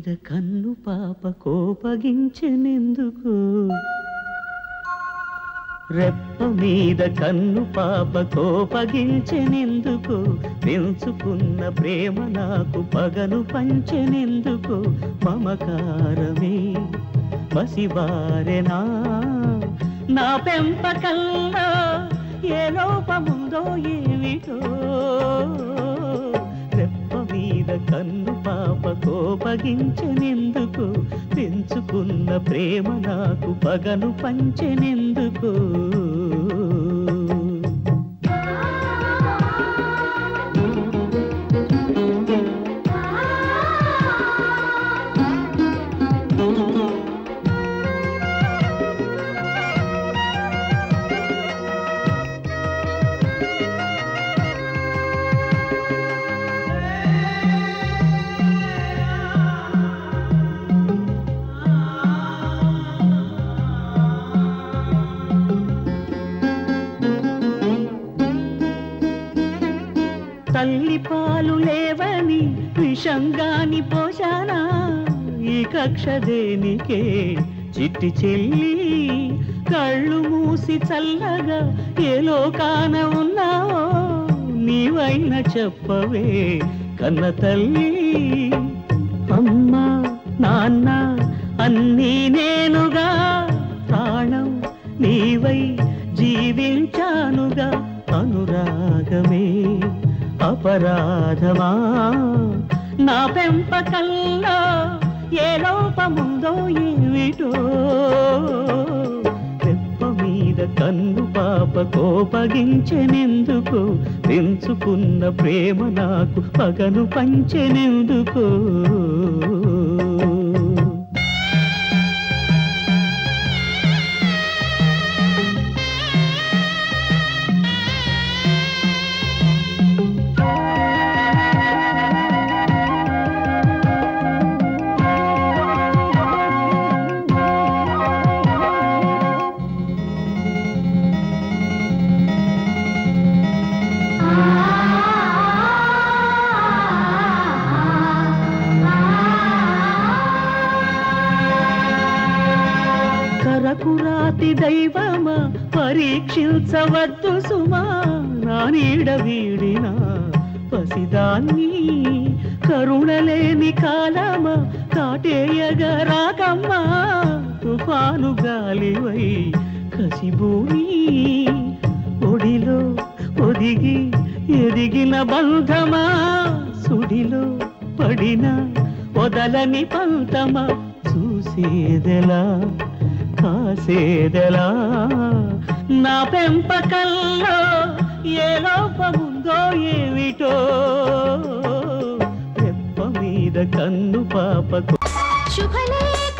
మీద కన్ను పాప కోపగించెనెందుకు? రెప్ప మీద కన్ను పాప కోపగించెనెందుకు? పెంచుకున్న ప్రేమ నాకు పగను పంచెనెందుకు? మమకారమే పసివారెనా? నా పెంపకల్లా ఏ లోపముందో ఏమిటో? కోపగించెనెందుకు పెంచుకున్న ప్రేమ నాకు పగను పంచెనెందుకు? తల్లి పాలు లేవని విషంగాని పోషానా ఈ కక్ష దేనికే? చిట్టి చెల్లి కళ్ళు మూసి చల్లగా ఏ లోకాన ఉన్నావో నీవైన చెప్పవే కన్న తల్లి. అమ్మా నాన్న అన్నీ నేనుగా ప్రాణం నీవై జీవించానుగా అనురాగమే. అపరాధమా? నా పెంపకల్లో ఏ లోపముందో ఏమిటో? రెప్ప మీద కన్ను పాప కోపగించెనెందుకు? పెంచుకున్న ప్రేమ నాకు పగను పంచెనెందుకు? దైవమా పరీక్షించవద్దు సుమా. నా నీడ వీడిన పసిదాన్ని కరుణలేని కాలమా కాటేయగా రాకమ్మా తుఫాను గాలివై కసిభూమి ఒడిలో ఒదిగి ఎదిగిన బంధమా. సుడిలో పడిన వదలని పంతమా చూసేదెలా కాసేదెలా? నా పెంపకల్లో ఏ లోపముందో ఏమిటో రెప్ప మీద కన్ను పాపకు శుభలేఖ